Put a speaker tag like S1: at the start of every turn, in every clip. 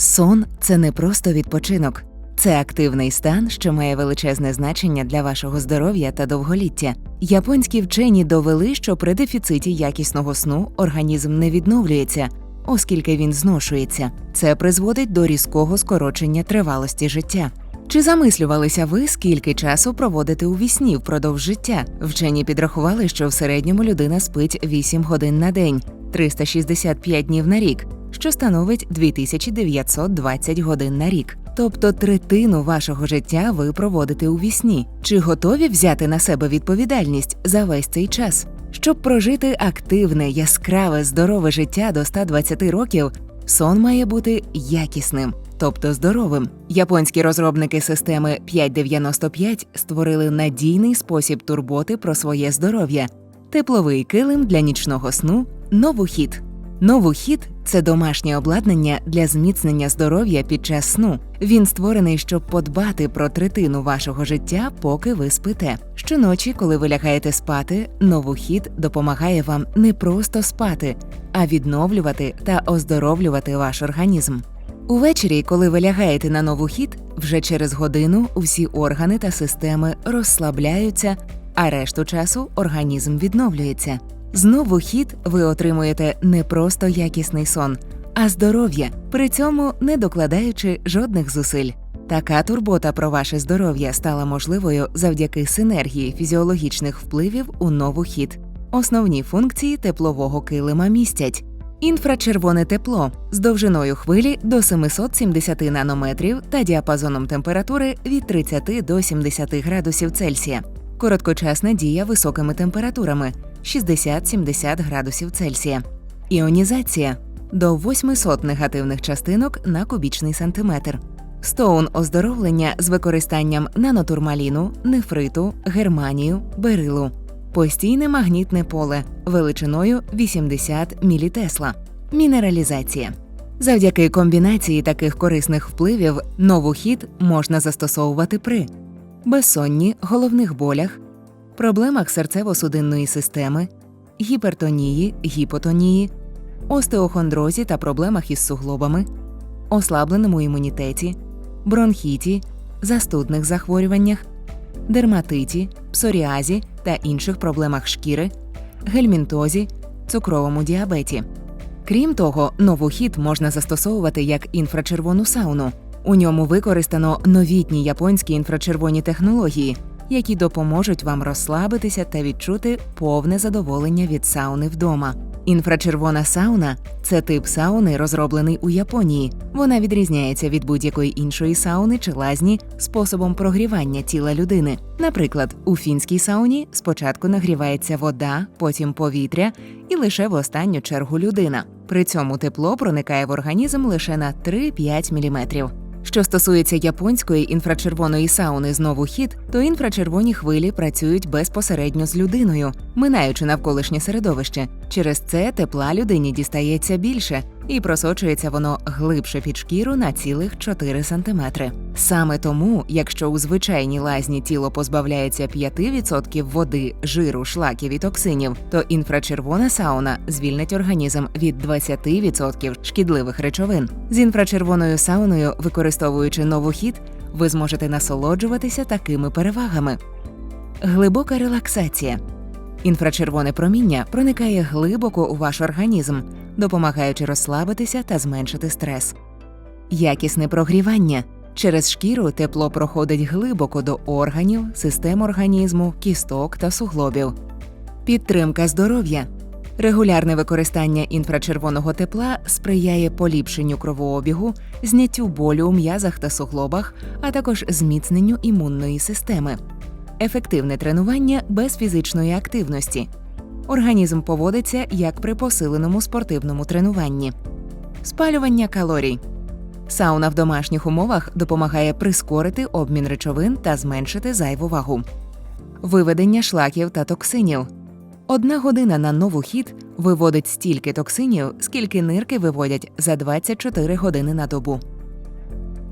S1: Сон це не просто відпочинок, це активний стан, що має величезне значення для вашого здоров'я та довголіття. Японські вчені довели, що при дефіциті якісного сну організм не відновлюється, оскільки він зношується. Це призводить до різкого скорочення тривалості життя. Чи замислювалися ви, скільки часу проводите у вісні впродовж життя? Вчені підрахували, що в середньому людина спить 8 годин на день, 365 днів на рік, що становить 2920 годин на рік. Тобто третину вашого життя ви проводите у вісні. Чи готові взяти на себе відповідальність за весь цей час? Щоб прожити активне, яскраве, здорове життя до 120 років, сон має бути якісним, тобто здоровим. Японські розробники системи 595 створили надійний спосіб турботи про своє здоров'я, тепловий килим для нічного сну, новохід. Новохід це домашнє обладнання для зміцнення здоров'я під час сну. Він створений, щоб подбати про третину вашого життя, поки ви спите. Щоночі, коли ви лягаєте спати, новохід допомагає вам не просто спати, а відновлювати та оздоровлювати ваш організм. Увечері, коли ви лягаєте на новохід, вже через годину всі органи та системи розслабляються, а решту часу організм відновлюється. Знову хід ви отримуєте не просто якісний сон, а здоров'я, при цьому не докладаючи жодних зусиль. Така турбота про ваше здоров'я стала можливою завдяки синергії фізіологічних впливів у новохід. Основні функції теплового килима містять інфрачервоне тепло з довжиною хвилі до 770 нанометрів та діапазоном температури від 30 до 70 градусів Цельсія, короткочасна дія високими температурами 60-70 градусів Цельсія, іонізація до 800 негативних частинок на кубічний сантиметр. Стоун оздоровлення з використанням нанотурмаліну, нефриту, германію, берилу, постійне магнітне поле величиною 80 мілітесла, мінералізація. Завдяки комбінації таких корисних впливів новохід можна застосовувати при безсонні, головних болях, проблемах серцево-судинної системи, гіпертонії, гіпотонії, остеохондрозі та проблемах із суглобами, ослабленому імунітеті, бронхіті, застудних захворюваннях, дерматиті, псоріазі та інших проблемах шкіри, гельмінтозі, цукровому діабеті. Крім того, новохід можна застосовувати як інфрачервону сауну. У ньому використано новітні японські інфрачервоні технології, які допоможуть вам розслабитися та відчути повне задоволення від сауни вдома. Інфрачервона сауна це тип сауни, розроблений у Японії. Вона відрізняється від будь-якої іншої сауни чи лазні способом прогрівання тіла людини. Наприклад, у фінській сауні спочатку нагрівається вода, потім повітря і лише в останню чергу людина. При цьому тепло проникає в організм лише на 3-5 мм. Що стосується японської інфрачервоної сауни знову хід, то інфрачервоні хвилі працюють безпосередньо з людиною, минаючи навколишнє середовище. Через це тепла людині дістається більше і просочується воно глибше під шкіру на цілих 4 см. Саме тому, якщо у звичайній лазні тіло позбавляється 5% води, жиру, шлаків і токсинів, то інфрачервона сауна звільнить організм від 20% шкідливих речовин. З інфрачервоною сауною, використовуючи новохід, ви зможете насолоджуватися такими перевагами. Глибока релаксація. Інфрачервоне проміння проникає глибоко у ваш організм, допомагаючи розслабитися та зменшити стрес. Якісне прогрівання. Через шкіру тепло проходить глибоко до органів, систем організму, кісток та суглобів. Підтримка здоров'я. Регулярне використання інфрачервоного тепла сприяє поліпшенню кровообігу, зняттю болю у м'язах та суглобах, а також зміцненню імунної системи. Ефективне тренування без фізичної активності. Організм поводиться як при посиленому спортивному тренуванні. Спалювання калорій. Сауна в домашніх умовах допомагає прискорити обмін речовин та зменшити зайву вагу. Виведення шлаків та токсинів. Одна година на нову хід виводить стільки токсинів, скільки нирки виводять за 24 години на добу.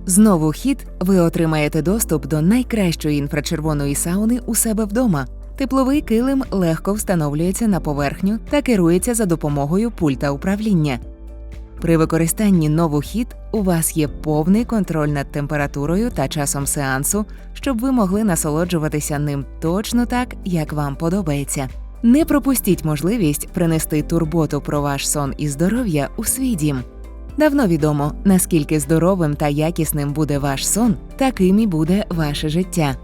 S1: Знову хід ви отримаєте доступ до найкращої інфрачервоної сауни у себе вдома. Тепловий килим легко встановлюється на поверхню та керується за допомогою пульта управління. При використанні новохід у вас є повний контроль над температурою та часом сеансу, щоб ви могли насолоджуватися ним точно так, як вам подобається. Не пропустіть можливість принести турботу про ваш сон і здоров'я у свій дім. Давно відомо, наскільки здоровим та якісним буде ваш сон, таким і буде ваше життя.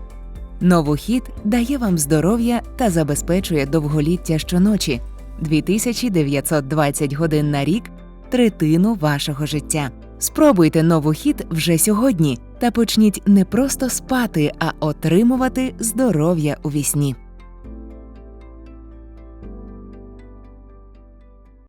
S1: Новохід дає вам здоров'я та забезпечує довголіття щоночі 2920 годин на рік, третину вашого життя. Спробуйте новохід вже сьогодні та почніть не просто спати, а отримувати здоров'я у вісні.